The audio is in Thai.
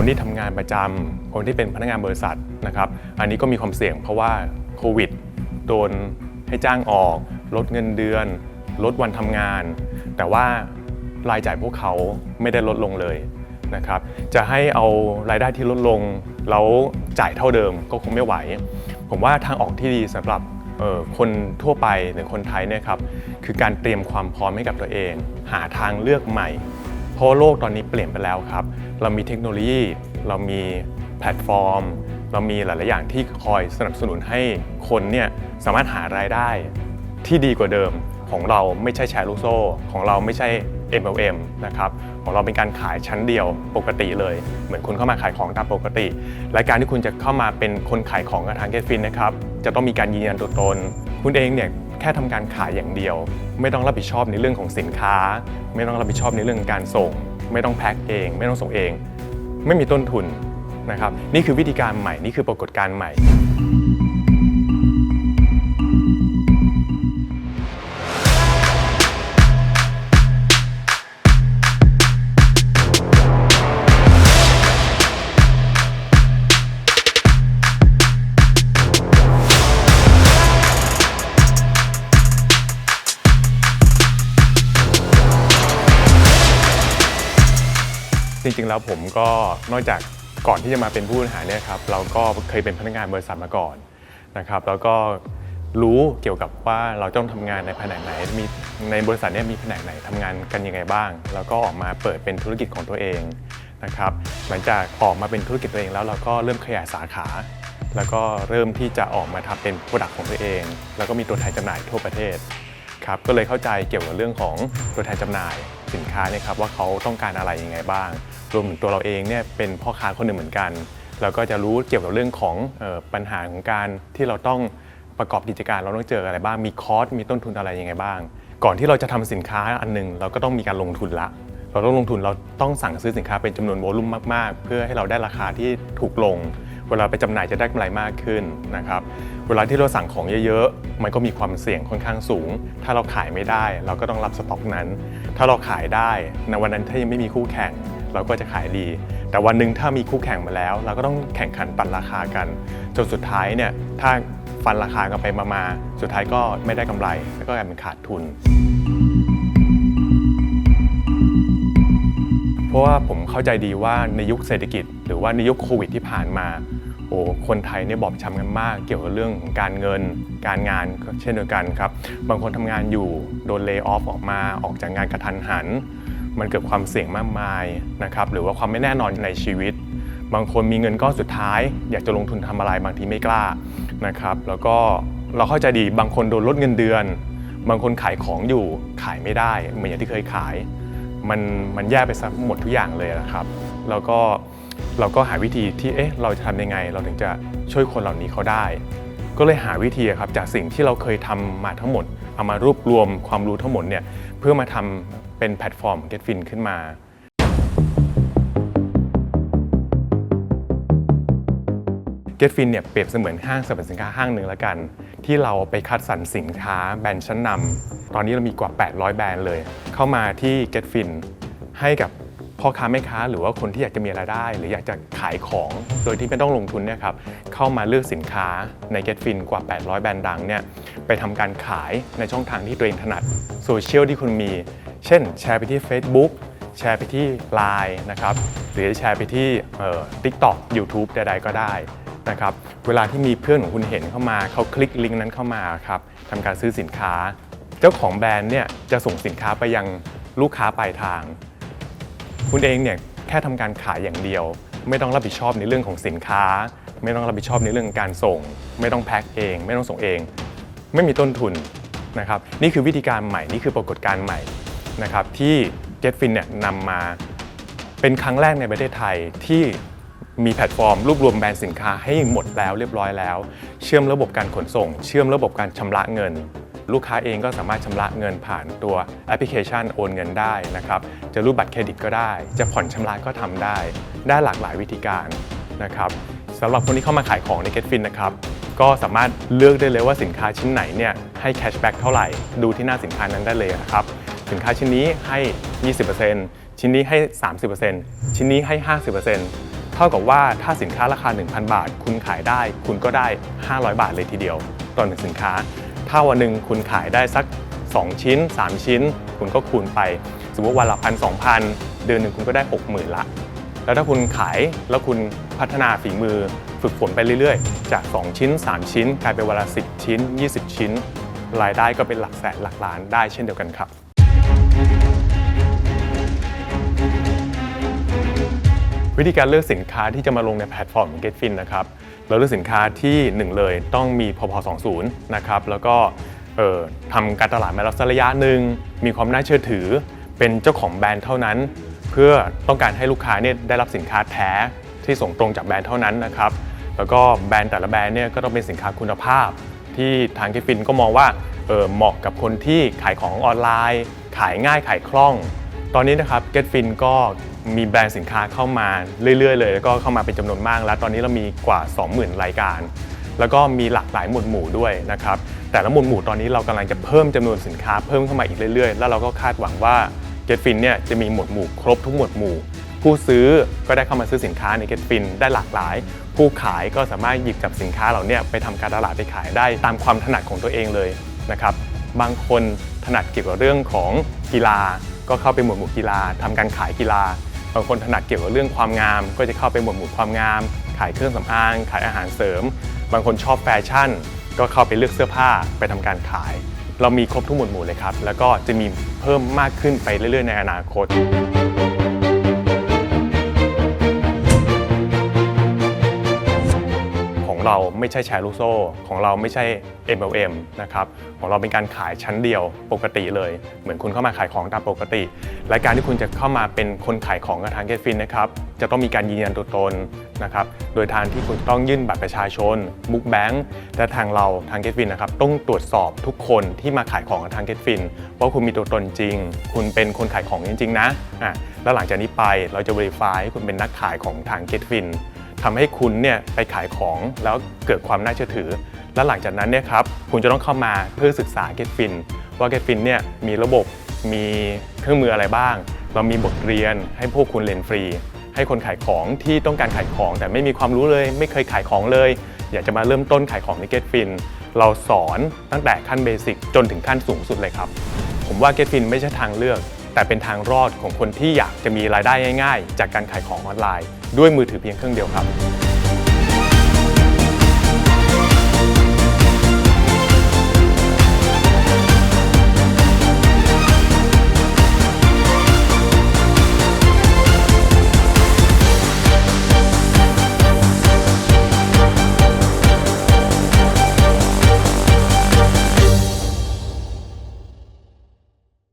คนที่ทำงานประจำคนที่เป็นพนักงานบริษัทนะครับ อันนี้ก็มีความเสี่ยงเพราะว่าโควิดโดนให้จ้างออก ลดเงินเดือน ลดวันทำงาน แต่ว่ารายจ่ายพวกเขาไม่ได้ลดลงเลยนะครับ จะให้เอารายได้ที่ลดลงแล้วจ่ายเท่าเดิมก็คงไม่ไหว ผมว่าทางออกที่ดีสำหรับคนทั่วไปหรือคนไทยเนี่ยครับคือการเตรียมความพร้อมให้กับตัวเอง หาทางเลือกใหม่ เพราะโลกตอนนี้เปลี่ยนไปแล้วครับ เรามีเทคโนโลยี เรามีแพลตฟอร์ม เรามีหลาย ๆ อย่างที่คอยสนับสนุนให้คนเนี่ยสามารถหารายได้ที่ดีกว่าเดิมของเราไม่ใช่แชร์ลูกโซ่ ของเราไม่ใช่ MLM นะครับของเราเป็นการขายชั้นเดียวปกติเลย เหมือนคุณเข้ามาขายของตามปกติ และการที่คุณจะเข้ามาเป็นคนขายของกับทางเกตฟินนะครับจะต้องมีการยืนยันตัวตน คุณเองเนี่ย แค่ทำการขายอย่างเดียว ไม่ต้องรับผิดชอบในเรื่องของสินค้า ไม่ต้องรับผิดชอบในเรื่องการส่ง ไม่ต้องแพ็คเอง ไม่ต้องส่งเอง ไม่มีต้นทุนนะครับนี่คือวิธีการใหม่นี่คือปรากฏการณ์ใหม่ จริงๆแล้วผมก็นอกจากก่อนที่จะมาเป็นผู้บริหารเนี่ยครับเราก็เคยเป็นพนักงานบริษัทมาก่อนนะครับ แล้วก็รู้เกี่ยวกับว่าเราต้องทำงานในแผนกไหนมีในบริษัทเนี่ยมีแผนกไหนทำงานกันยังไงบ้าง แล้วก็ออกมาเปิดเป็นธุรกิจของตัวเองนะครับหลังจากออกมาเป็นธุรกิจตัวเองแล้วเราก็เริ่มขยายสาขา แล้วก็เริ่มที่จะออกมาทำเป็นโปรดักต์ของตัวเอง แล้วก็มีตัวแทนจำหน่ายทั่วประเทศครับก็เลยเข้าใจเกี่ยวกับเรื่องของตัวแทนจำหน่าย สินค้าเนี่ยครับว่าเขาต้องการอะไรยังไงบ้าง รวมถึงตัวเราเองเนี่ยเป็นพ่อค้าคนหนึ่งเหมือนกัน เราก็จะรู้เกี่ยวกับเรื่องของออปัญหาของการที่เราต้องประกอบกิจการเราต้องเจออะไรบ้างมีคอสมีต้นทุนอะไรยังไงบ้าง ก่อนที่เราจะทำสินค้าอันหนึงเราก็ต้องมีการลงทุนละ เราต้องลงทุนเราต้องสั่งซื้อสินค้าเป็นจำนวนโวลุ่มมาก ๆ เพื่อให้เราได้ราคาที่ถูกลง เวลาไปจำหน่ายจะได้กำไรมากขึ้นนะครับ เวลาที่เราสั่งของเยอะๆ มันก็มีความเสี่ยงค่อนข้างสูง ถ้าเราขายไม่ได้ เราก็ต้องรับสต็อกนั้น ถ้าเราขายได้ในวันนั้นถ้ายังไม่มีคู่แข่ง เราก็จะขายดี แต่วันหนึ่งถ้ามีคู่แข่งมาแล้ว เราก็ต้องแข่งขันปั่นราคากัน จนสุดท้ายเนี่ยถ้าฟันราคากันไปมาๆ สุดท้ายก็ไม่ได้กำไร แล้วก็กลายเป็นขาดทุนเพราะว่าผมเข้าใจดีว่าในยุคเศรษฐกิจ หรือว่าในยุคโควิดที่ผ่านมา โอ้คนไทยเนี่ยบอบช้ำกันมาก เกี่ยวกับเรื่องของการเงิน การงานก็เช่นเดียวกันครับ บางคนทำงานอยู่โดนเลิกออฟออกมาออกจากงานกระทันหัน มันเกิดความเสี่ยงมากมายนะครับหรือว่าความไม่แน่นอนในชีวิต บางคนมีเงินก้อนสุดท้าย อยากจะลงทุนทำอะไรบางทีไม่กล้านะครับ แล้วก็เราเข้าใจดีบางคนโดนลดเงินเดือน บางคนขายของอยู่ขายไม่ได้เหมือนอย่างที่เคยขาย มันมันแย่ไปซะหมดทุกอย่างเลยนะครับ แล้วก็ เราก็หาวิธีที่เอ๊ะเราจะทำยังไง เราถึงจะช่วยคนเหล่านี้เขาได้ ก็เลยหาวิธีครับจากสิ่งที่เราเคยทำมาทั้งหมด เอามารวบรวมความรู้ทั้งหมดเนี่ยเพื่อมาทำเป็นแพลตฟอร์ม GetFin ขึ้นมา GetFin เนี่ยเปรียบเสมือนห้างสรรพสินค้าห้างหนึ่งแล้วกัน ที่เราไปคัดสรรสินค้าแบรนด์ชั้นนำตอนนี้เรามีกว่า 800 แบรนด์เลย เข้ามาที่ GetFin ให้กับ พ่อค้าแม่ค้าหรือว่าคนที่อยากจะมีรายได้ หรืออยากจะขายของโดยที่ไม่ต้องลงทุนเนี่ยครับเข้ามาเลือกสินค้าใน GetFin กว่า 800 แบรนด์ดังเนี่ยไปทำการขายในช่องทางที่ตัวเองถนัดโซเชียลที่คุณมี เช่น แชร์ไปที่ Facebook แชร์ไปที่ Line นะครับหรือแชร์ไปที่เอ่อ TikTok YouTube ใดๆก็ได้นะครับเวลาที่มีเพื่อนของคุณเห็นเข้ามาเขาคลิกลิงก์นั้นเข้ามาครับทำการซื้อสินค้า เจ้าของแบรนด์เนี่ยจะส่งสินค้าไปยังลูกค้าปลายทาง คุณเองเนี่ยแค่ทำการขายอย่างเดียว ไม่ต้องรับผิดชอบในเรื่องของสินค้า ไม่ต้องรับผิดชอบในเรื่องการส่ง ไม่ต้องแพ็คเอง ไม่ต้องส่งเอง ไม่มีต้นทุนนะครับนี่คือวิธีการใหม่นี่คือปรากฏการณ์ใหม่นะครับที่ GetFin เนี่ยนำมาเป็นครั้งแรกในประเทศไทยที่มีแพลตฟอร์มรวบรวมแบรนด์สินค้าให้หมดแล้วเรียบร้อยแล้ว เชื่อมระบบการขนส่ง เชื่อมระบบการชำระเงิน ลูกค้าเองก็สามารถชำระเงินผ่านตัวแอปพลิเคชันโอนเงินได้นะครับจะรูปบัตรเครดิตก็ได้ จะผ่อนชำระก็ทำได้ ได้หลากหลายวิธีการนะครับสำหรับคนที่เข้ามาขายของใน GetFin นะครับก็สามารถเลือกได้เลยว่าสินค้าชิ้นไหนเนี่ยให้แคชแบ็กเท่าไหร่ ดูที่หน้าสินค้านั้นได้เลยนะครับสินค้าชิ้นนี้ให้ 20%ชิ้นนี้ให้ 30%ชิ้นนี้ให้ 50%เท่ากับว่าถ้าสินค้าราคา 1,000 บาท คุณขายได้ คุณก็ได้ 500 บาทเลยทีเดียวต่อหนึ่งสินค้า ถ้าวันหนึ่งคุณขายได้สัก 2 ชิ้น 3 ชิ้น คุณก็คูณไป สมมติวันละพันสองพันเดือนหนึ่งคุณก็ได้ 60,000 ละ แล้วถ้าคุณขายแล้วคุณพัฒนาฝีมือฝึกฝนไปเรื่อยๆ จาก 2 ชิ้น 3 ชิ้น กลายเป็นวันละ 10 ชิ้น 20 ชิ้น รายได้ก็เป็นหลักแสนหลักล้านได้เช่นเดียวกันครับ วิธีการเลือกสินค้าที่จะมาลงในแพลตฟอร์มของ GetFin นะครับเราเลือกสินค้าที่ 1 เลยต้องมีพพ20นะครับแล้วก็ทำการตลาดมาแล้วสักระยะหนึ่งมีความน่าเชื่อถือ เป็นเจ้าของแบรนด์เท่านั้น เพื่อต้องการให้ลูกค้าเนี่ยได้รับสินค้าแท้ที่ส่งตรงจากแบรนด์เท่านั้นนะครับแล้วก็แบรนด์แต่ละแบรนด์เนี่ยก็ต้องเป็นสินค้าคุณภาพ ที่ทาง GetFin ก็มองว่าเออเหมาะกับคนที่ขายของออนไลน์ ขายง่ายขายคล่อง ตอนนี้นะครับ GetFin ก็มีแบรนด์สินค้าเข้ามาเรื่อย ๆ เลย แล้วก็เข้ามาเป็นจำนวนมากแล้ว ตอนนี้เรามีกว่า 20,000 รายการ แล้วก็มีหลากหลายหมวดหมู่ด้วยนะครับ แต่ละหมวดหมู่ตอนนี้เรากำลังจะเพิ่มจำนวนสินค้าเพิ่มเข้ามาอีกเรื่อย ๆ แล้วเราก็คาดหวังว่า GetFin เนี่ยจะมีหมวดหมู่ครบทุกหมวดหมู่ ผู้ซื้อก็ได้เข้ามาซื้อสินค้าใน GetFin ได้หลากหลาย ผู้ขายก็สามารถหยิบจับสินค้าเหล่านี้ไปทำการตลาดไปขายได้ตามความถนัดของตัวเองเลยนะครับ บางคนถนัดเกี่ยวกับเรื่องของกีฬา ก็เข้าไปหมวดหมู่กีฬาทำการขายกีฬาบางคนถนัดเกี่ยวกับเรื่องความงาม ก็จะเข้าไปหมวดหมู่ความงาม ขายเครื่องสำอาง ขายอาหารเสริม บางคนชอบแฟชั่น ก็เข้าไปเลือกเสื้อผ้าไปทำการขาย เรามีครบทุกหมวดหมู่เลยครับ แล้วก็จะมีเพิ่มมากขึ้นไปเรื่อยๆในอนาคต เราไม่ใช่แชร์ลูกโซ่ ของเราไม่ใช่ MLM นะครับของเราเป็นการขายชั้นเดียวปกติเลย เหมือนคุณเข้ามาขายของตามปกติ และการที่คุณจะเข้ามาเป็นคนขายของกับทางเกตฟินนะครับจะต้องมีการยืนยันตัวตนนะครับโดยทางที่คุณต้องยื่นบัตรประชาชนบุ๊กแบงค์และทางเราทางเกตฟินนะครับต้องตรวจสอบทุกคนที่มาขายของกับทางเกตฟินว่าคุณมีตัวตนจริง คุณเป็นคนขายของจริงๆนะอะแล้วหลังจากนี้ไปเราจะ verify ให้คุณเป็นนักขายของทางเกตฟิน ทำให้คุณเนี่ยไปขายของแล้วเกิดความน่าเชื่อถือ และหลังจากนั้นเนี่ยครับคุณจะต้องเข้ามาเพื่อศึกษา GetFin ว่า GetFin เนี่ยมีระบบมีเครื่องมืออะไรบ้าง เรามีบทเรียนให้พวกคุณเรียนฟรี ให้คนขายของที่ต้องการขายของ แต่ไม่มีความรู้เลย ไม่เคยขายของเลย อยากจะมาเริ่มต้นขายของใน GetFin เราสอนตั้งแต่ขั้นเบสิกจนถึงขั้นสูงสุดเลยครับ ผมว่า GetFin ไม่ใช่ทางเลือก แต่เป็นทางรอดของคนที่อยากจะมีรายได้ง่าย ๆ จากการขายของออนไลน์ ด้วยมือถือเพียงเครื่องเดียวครับ